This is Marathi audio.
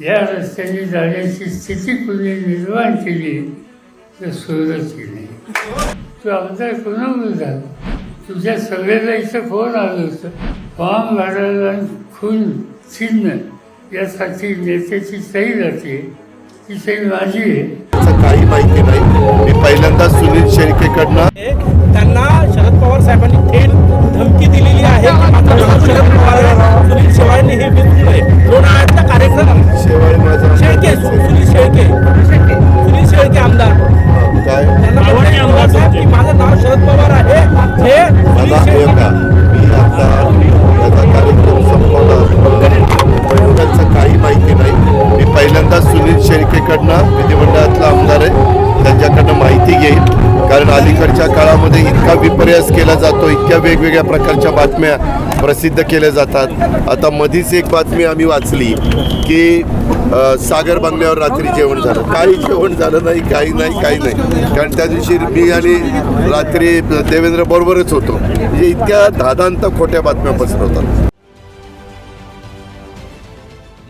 या रस्त्याने जाण्याची स्थिती कुणी निर्माण केली तर सुरतची नाही तू आमदार कोणामुळे झाला? तुझ्या सगळ्याला इथं फोन आलं होतं. फॉर्म भरायला खून चिन्ह यासाठी नेत्याची सही जाते ती सही माझी आहे. काही माहिती नाही. मी पहिल्यांदा सुनील शेळकेकडनं त्यांना शेळकेकडनं विधिमंडळातला आमदार आहे. त्यांच्याकडनं माहिती घेईल. कारण अलीकडच्या काळामध्ये इतका विपर्यास केला जातो इतक्या वेगवेगळ्या प्रकारच्या बातम्या प्रसिद्ध केल्या जातात. आता मधीच एक बातमी आम्ही वाचली की सागर बंगल्यावर रात्री जेवण झालं. काही जेवण झालं नाही काही नाही काही नाही. कारण त्या दिवशी मी आणि रात्री देवेंद्र बरोबरच होतो. म्हणजे इतक्या धादांत खोट्या बातम्या पसरवतात